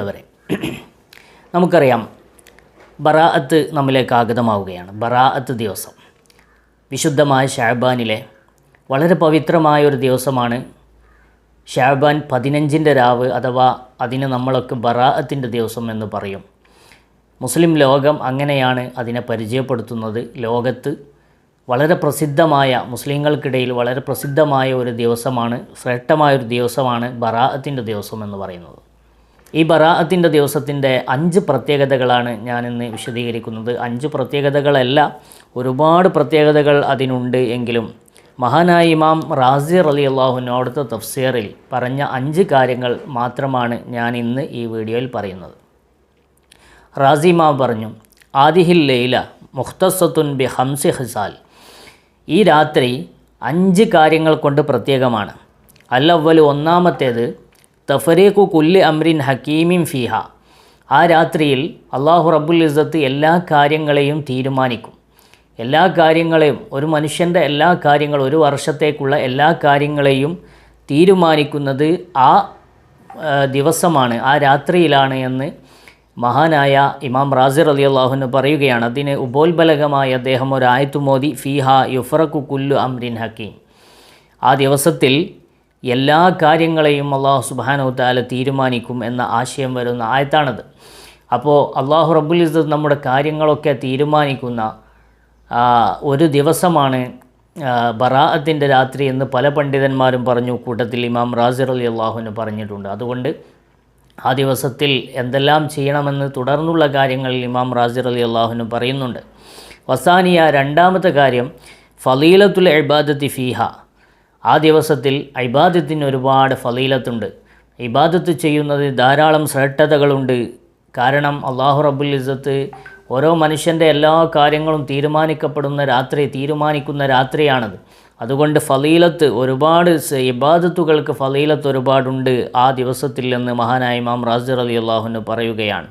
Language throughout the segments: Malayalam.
വരെ നമുക്കറിയാം ബറാഅത്ത് നമ്മിലേക്ക് ആഗതമാവുകയാണ്. ബറാഅത്ത് ദിവസം. വിശുദ്ധമായ ഷാബാനിലെ വളരെ പവിത്രമായ ഒരു ദിവസമാണ് ഷാബാൻ പതിനഞ്ചിന്റെ രാവ് അഥവാ അതിന് നമ്മളൊക്കെ ബറാഅത്തിന്റെ ദിവസം എന്ന് പറയും. മുസ്ലിം ലോകം അങ്ങനെയാണ് അതിനെ പരിചയപ്പെടുത്തുന്നത്. ലോകത്ത് വളരെ പ്രസിദ്ധമായ മുസ്ലിങ്ങൾക്കിടയിൽ വളരെ പ്രസിദ്ധമായ ഒരു ദിവസമാണ് ശ്രേഷ്ഠമായ ഒരു ദിവസമാണ് ബറാഅത്തിന്റെ ദിവസം എന്ന് പറയുന്നത്. ഈ ബറാഅത്തിന്റെ ദിവസത്തിന്റെ അഞ്ച് പ്രത്യേകതകളാണ് ഞാനിന്ന് വിശദീകരിക്കുന്നത്. അഞ്ച് പ്രത്യേകതകളല്ല ഒരുപാട് പ്രത്യേകതകൾ അതിനുണ്ട് എങ്കിലും മഹാനായ ഇമാം റാസി അലി അള്ളാഹുവിന് അവിടുത്തെ തഫ്സീറിൽ പറഞ്ഞ അഞ്ച് കാര്യങ്ങൾ മാത്രമാണ് ഞാൻ ഇന്ന് ഈ വീഡിയോയിൽ പറയുന്നത്. റാസി ഇമാം പറഞ്ഞു ആദിഹിൽ ലൈല മുഖ്തസത്തുൻ ബി ഹംസി ഹിസാൽ. ഈ രാത്രി അഞ്ച് കാര്യങ്ങൾ കൊണ്ട് പ്രത്യേകമാണ്. അല്ലവ്വൽ ഒന്നാമത്തേത് തഫരീഖു കുല്ലി അമ്രിൻ ഹക്കീമിൻ ഫിഹ. ആ രാത്രിയിൽ അള്ളാഹു റബ്ബുൽ ഇസ്സത്ത് എല്ലാ കാര്യങ്ങളെയും തീരുമാനിക്കും. എല്ലാ കാര്യങ്ങളെയും ഒരു മനുഷ്യന്റെ എല്ലാ കാര്യങ്ങളും ഒരു വർഷത്തേക്കുള്ള എല്ലാ കാര്യങ്ങളെയും തീരുമാനിക്കുന്നത് ആ ദിവസമാണ് ആ രാത്രിയിലാണ് എന്ന് മഹാനായ ഇമാം റാസിർ അലി അള്ളാഹുന് പറയുകയാണ്. അതിന് ഉപോത്ബലകമായി അദ്ദേഹം ഒരു ആയത്തു മോദി ഫീഹ യുഫറക്കു കുല്ലു അമ്രിൻ ഹക്കീം ആ ദിവസത്തിൽ എല്ലാ കാര്യങ്ങളെയും അള്ളാഹു സുബാനു താല തീരുമാനിക്കും എന്ന ആശയം വരുന്ന ആയത്താണത്. അപ്പോൾ അള്ളാഹു റബ്ബുൽ ഇസത്ത് നമ്മുടെ കാര്യങ്ങളൊക്കെ തീരുമാനിക്കുന്ന ഒരു ദിവസമാണ് ബറാഅത്തിന്റെ രാത്രി എന്ന് പല പണ്ഡിതന്മാരും പറഞ്ഞു. കൂട്ടത്തിൽ ഇമാം റാസിർ അലി അള്ളാഹുവിന് പറഞ്ഞിട്ടുണ്ട്. അതുകൊണ്ട് ആ ദിവസത്തിൽ എന്തെല്ലാം ചെയ്യണമെന്ന് തുടർന്നുള്ള കാര്യങ്ങളിൽ ഇമാം റാസിർ അലി അള്ളാഹുവിന് പറയുന്നുണ്ട്. വസാനിയ രണ്ടാമത്തെ കാര്യം ഫലീലത്തുൽ എബാദത്തി ഫീഹ. ആ ദിവസത്തിൽ ഇബാദത്തിന് ഒരുപാട് ഫലീലത്തുണ്ട്. ഇബാദത്ത് ചെയ്യുന്നത് ധാരാളം ശ്രേഷ്ഠതകളുണ്ട്. കാരണം അള്ളാഹു റബ്ബുൽ ഇസത്ത് ഓരോ മനുഷ്യന്റെ എല്ലാ കാര്യങ്ങളും തീരുമാനിക്കപ്പെടുന്ന രാത്രി തീരുമാനിക്കുന്ന രാത്രിയാണത്. അതുകൊണ്ട് ഫലീലത്ത് ഒരുപാട് ഇബാദത്തുകൾക്ക് ഫലീലത്ത് ഒരുപാടുണ്ട് ആ ദിവസത്തിൽ എന്ന് മഹാനായ ഇമാം റാസിർ അലി അള്ളാഹുന് പറയുകയാണ്.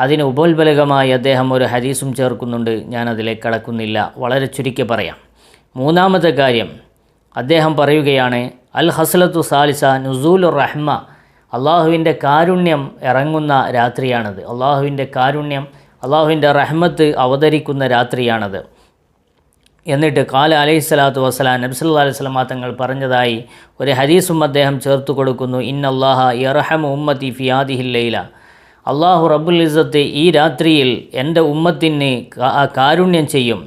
അതിന് ഉപോത്ബലകമായി അദ്ദേഹം ഒരു ഹരീസും ചേർക്കുന്നുണ്ട്. ഞാനതിലേക്ക് കടക്കുന്നില്ല. വളരെ ചുരുക്കി പറയാം. മൂന്നാമത്തെ കാര്യം അദ്ദേഹം പറയുകയാണ് അൽ ഹസ്ലത്തു സാലിസ നുസൂലുർ റഹ്മ. അള്ളാഹുവിന്റെ കാരുണ്യം ഇറങ്ങുന്ന രാത്രിയാണത്. അള്ളാഹുവിന്റെ കാരുണ്യം അള്ളാഹുവിന്റെ റഹ്മത്ത് അവതരിക്കുന്ന രാത്രിയാണത്. എന്നിട്ട് കാല അലൈഹി സ്വലാത്തു വസ്സലാം നബ്സല്ലാ അലൈഹി സ്വലാ തങ്ങൾ പറഞ്ഞതായി ഒരു ഹദീസും അദ്ദേഹം ചേർത്ത് കൊടുക്കുന്നു ഇൻ അള്ളാഹ ഇറഹം ഉമ്മത്തി ഫിയാദിഹില്ലയില അള്ളാഹു റബ്ബുൽ ഇസത്ത് ഈ രാത്രിയിൽ എന്റെ ഉമ്മത്തിന് കാരുണ്യം ചെയ്യും.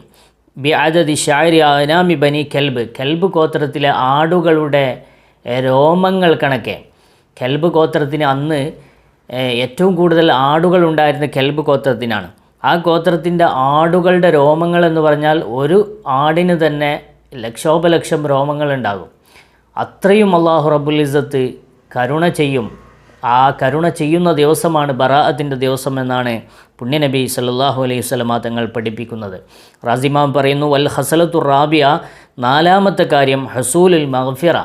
ബി അദതി ഷാരി അനാമി ബനി കെൽബ്. കെൽബ് ഗോത്രത്തിലെ ആടുകളുടെ രോമങ്ങൾ കണക്കെ. കെൽബ് ഗോത്രത്തിന് അന്ന് ഏറ്റവും കൂടുതൽ ആടുകൾ ഉണ്ടായിരുന്ന കെൽബ് ഗോത്രത്തിനാണ്. ആ ഗോത്രത്തിന്റെ ആടുകളുടെ രോമങ്ങൾ എന്ന് പറഞ്ഞാൽ ഒരു ആടിന് തന്നെ ലക്ഷോപലക്ഷം രോമങ്ങൾ ഉണ്ടാകും. അത്രയും അള്ളാഹു റബുലിസത്ത് കരുണ ചെയ്യും. ആ കരുണ ചെയ്യുന്ന ദിവസമാണ് ബറാഅത്തിന്റെ ദിവസം എന്നാണ് പുണ്യനബി സല്ലാഹു അലൈഹി സ്വലമ തങ്ങൾ പഠിപ്പിക്കുന്നത്. റാസിമാം പറയുന്നു വൽ ഹസലത്തു റാബിയ നാലാമത്തെ കാര്യം ഹസൂലുൽ മഹഫിറ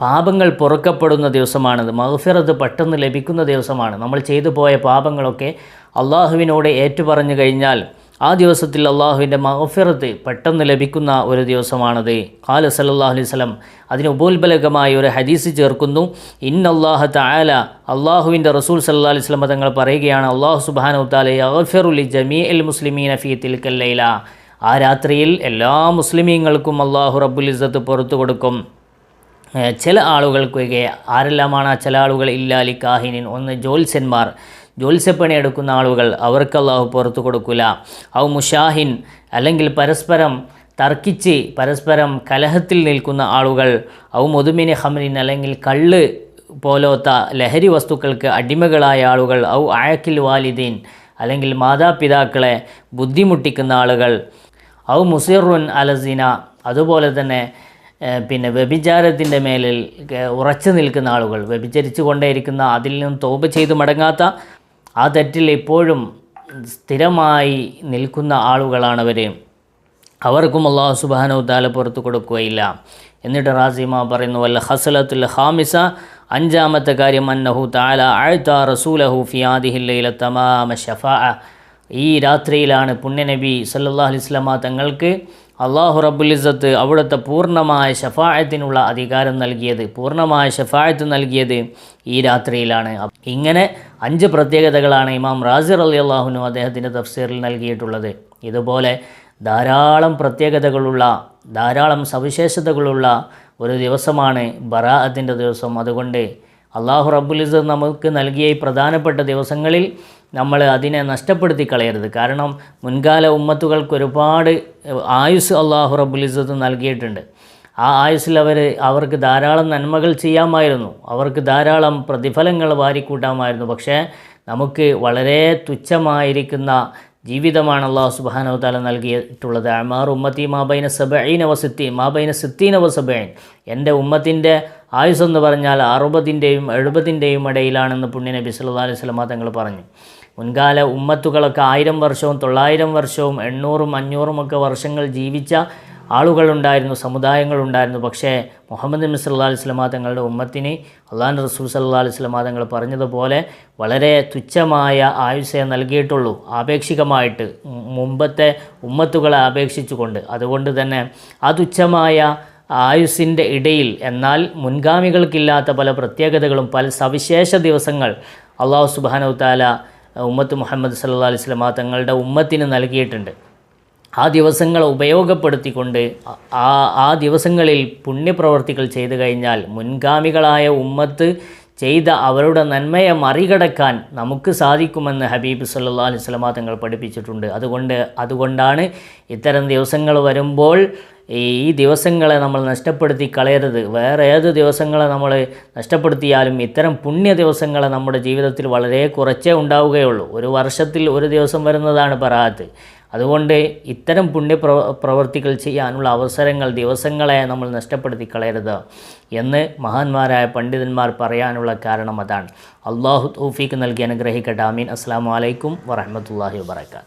പാപങ്ങൾ പുറക്കപ്പെടുന്ന ദിവസമാണത്. മഗ്ഫിറത്ത് പെട്ടെന്ന് ലഭിക്കുന്ന ദിവസമാണ്. നമ്മൾ ചെയ്തു പോയ പാപങ്ങളൊക്കെ അള്ളാഹുവിനോട് ഏറ്റുപറഞ്ഞു കഴിഞ്ഞാൽ ആ ദിവസത്തിൽ അള്ളാഹുവിന്റെ മഹഫിറത്ത് പെട്ടെന്ന് ലഭിക്കുന്ന ഒരു ദിവസമാണത്. ഖാല സല്ലല്ലാഹു അലൈഹി സ്വലം അതിന് ഉപോത്ബലകമായി ഒരു ഹദീസ് ചേർക്കുന്നു. ഇൻ അള്ളാഹ തആല അള്ളാഹുവിന്റെ റസൂൽ സല്ലാ അലൈഹി സ്വലം തങ്ങൾ പറയുകയാണ് അള്ളാഹു സുബ്ഹാനഹു തആല ജമീ അൽ മുസ്ലിമീന ഫീ തിൽക്കൽ ലൈല. ആ രാത്രിയിൽ എല്ലാ മുസ്ലിമീങ്ങൾക്കും അള്ളാഹു റബ്ബുൽ ഇസ്സത്ത് പുറത്തു കൊടുക്കും. ചില ആളുകൾക്കൊക്കെ ആരെല്ലാമാണ് ചില ആളുകൾ ഇല്ലാലി കാഹിനിൻ? ഒന്ന് ജോത്സ്യന്മാർ. ജോത്സ്യപ്പണി എടുക്കുന്ന ആളുകൾ അവർക്ക് അള്ളാഹു പുറത്തു കൊടുക്കില്ല ഔ മുഷാഹിൻ അല്ലെങ്കിൽ പരസ്പരം തർക്കിച്ച് പരസ്പരം കലഹത്തിൽ നിൽക്കുന്ന ആളുകൾ ഔ മുതുമിനി ഹമരിൻ അല്ലെങ്കിൽ കള്ള് പോലോത്ത ലഹരി വസ്തുക്കൾക്ക് അടിമകളായ ആളുകൾ ഔ ആഴക്കിൽ വാലിദീൻ അല്ലെങ്കിൽ മാതാപിതാക്കളെ ബുദ്ധിമുട്ടിക്കുന്ന ആളുകൾ ഔ മുസീറുൻ അലസിന അതുപോലെ തന്നെ പിന്നെ വ്യഭിചാരത്തിന്റെ മേലിൽ ഉറച്ചു നിൽക്കുന്ന ആളുകൾ വ്യഭിചരിച്ചു കൊണ്ടേയിരിക്കുന്ന അതിൽ നിന്നും തോപ് ചെയ്ത് മടങ്ങാത്ത ആ തെറ്റിൽ ഇപ്പോഴും സ്ഥിരമായി നിൽക്കുന്ന ആളുകളാണവർ അവർക്കും അള്ളാഹു സുബാനു താല പുറത്തു കൊടുക്കുകയില്ല. എന്നിട്ട് റാസിമ പറയുന്നു അല്ല ഹസലത്തുൽ ഹാമിസ അഞ്ചാമത്തെ കാര്യം അന്നഹു താല ആഴ്ത്ത റസൂലഹു ഫിയാദിഹില്ലയിലെ തമാമ ഷഫാ ഈ രാത്രിയിലാണ് പുണ്യനബി സല്ലാ അലൈഹി വസല്ലമ തങ്ങൾക്ക് അള്ളാഹു റബുലിസത്ത് അവിടുത്തെ പൂർണമായ ഷഫായത്തിനുള്ള അധികാരം നൽകിയത് പൂർണമായ ഷഫായത്ത് നൽകിയത് ഈ രാത്രിയിലാണ്. ഇങ്ങനെ അഞ്ച് പ്രത്യേകതകളാണ് ഇമാം റാസിർ അലി അള്ളാഹുനും അദ്ദേഹത്തിന്റെ തഫ്സീറിൽ നൽകിയിട്ടുള്ളത്. ഇതുപോലെ ധാരാളം പ്രത്യേകതകളുള്ള ധാരാളം സവിശേഷതകളുള്ള ഒരു ദിവസമാണ് ബറാഅത്തിന്റെ ദിവസം. അതുകൊണ്ട് അള്ളാഹു റബ്ബുലിസ് നമുക്ക് നൽകിയ ഈ പ്രധാനപ്പെട്ട ദിവസങ്ങളിൽ നമ്മൾ അതിനെ നഷ്ടപ്പെടുത്തി കളയരുത്. കാരണം മുൻകാല ഉമ്മത്തുകൾക്ക് ഒരുപാട് ആയുസ് അള്ളാഹു റബ്ബുലിസത്ത് നൽകിയിട്ടുണ്ട്. ആ ആയുസ്സിൽ അവർ അവർക്ക് ധാരാളം നന്മകൾ ചെയ്യാമായിരുന്നു. അവർക്ക് ധാരാളം പ്രതിഫലങ്ങൾ വാരിക്കൂട്ടാമായിരുന്നു. പക്ഷേ നമുക്ക് വളരെ തുച്ഛമായിരിക്കുന്ന ജീവിതമാണ് അള്ളാഹു സുബാനോ താല നൽകിയിട്ടുള്ളത്. അമാർ ഉമ്മത്തി മാബൈന സബൈന വസിത്തി മാബൈന സിത്തീന വസബൈൻ എന്റെ ഉമ്മത്തിന്റെ ആയുസ് എന്ന് പറഞ്ഞാൽ അറുപതിന്റെയും എഴുപതിന്റെയും ഇടയിലാണെന്ന് പുണ്യനബി സല്ലല്ലാഹു അലൈഹി വസല്ലമ തങ്ങൾ പറഞ്ഞു. മുൻകാല ഉമ്മത്തുകളൊക്കെ ആയിരം വർഷവും തൊള്ളായിരം വർഷവും എണ്ണൂറും അഞ്ഞൂറും ഒക്കെ വർഷങ്ങൾ ജീവിച്ച ആളുകളുണ്ടായിരുന്നു സമുദായങ്ങളുണ്ടായിരുന്നു. പക്ഷേ മുഹമ്മദ് നബി സല്ലാ അലൈഹി സ്വലമ തങ്ങളുടെ ഉമ്മത്തിന് അള്ളാൻ റസൂൽ സല്ലാ അലൈഹി സ്വലമ തങ്ങൾ പറഞ്ഞതുപോലെ വളരെ തുച്ഛമായ ആയുസ്സേ നൽകിയിട്ടുള്ളൂ. ആപേക്ഷികമായിട്ട് മുമ്പത്തെ ഉമ്മത്തുകളെ അപേക്ഷിച്ചുകൊണ്ട് അതുകൊണ്ട് തന്നെ ആ തുച്ഛമായ ആയുസ്സിന്റെ ഇടയിൽ. എന്നാൽ മുൻഗാമികൾക്കില്ലാത്ത പല പ്രത്യേകതകളും പല സവിശേഷ ദിവസങ്ങൾ അള്ളാഹു സുബാനു താല ഉമ്മത്ത് മുഹമ്മദ് സല്ലാ അലൈഹി സ്വലമാ തങ്ങളുടെ ഉമ്മത്തിന് നൽകിയിട്ടുണ്ട്. ആ ദിവസങ്ങൾ ഉപയോഗപ്പെടുത്തിക്കൊണ്ട് ആ ആ ദിവസങ്ങളിൽ പുണ്യപ്രവർത്തികൾ ചെയ്തു കഴിഞ്ഞാൽ മുൻഗാമികളായ ഉമ്മത്ത് ചെയ്ത അവരുടെ നന്മയെ മറികടക്കാൻ നമുക്ക് സാധിക്കുമെന്ന് ഹബീബ് സല്ലാ അലൈഹി സ്വലമാ തങ്ങൾ പഠിപ്പിച്ചിട്ടുണ്ട്. അതുകൊണ്ട് അതുകൊണ്ടാണ് ഇത്തരം ദിവസങ്ങൾ വരുമ്പോൾ ഈ ദിവസങ്ങളെ നമ്മൾ നഷ്ടപ്പെടുത്തി കളയരുത്. വേറെ ഏത് ദിവസങ്ങളെ നമ്മൾ നഷ്ടപ്പെടുത്തിയാലും ഇത്തരം പുണ്യ ദിവസങ്ങളെ നമ്മുടെ ജീവിതത്തിൽ വളരെ കുറച്ചേ ഉണ്ടാവുകയുള്ളൂ. ഒരു വർഷത്തിൽ ഒരു ദിവസം വരുന്നതാണ് പറാത്ത് അതുകൊണ്ട് ഇത്തരം പുണ്യ പ്രവൃത്തികൾ ചെയ്യാനുള്ള അവസരങ്ങൾ ദിവസങ്ങളെ നമ്മൾ നഷ്ടപ്പെടുത്തി കളയരുത് എന്ന് മഹാന്മാരായ പണ്ഡിതന്മാർ പറയാനുള്ള കാരണം അതാണ്. അള്ളാഹു തൗഫീക്ക് നൽകി അനുഗ്രഹിക്കട്ടെ. അമീൻ അസ്സാം വലൈക്കും വറഹമത്തല്ലാഹി വാത്തു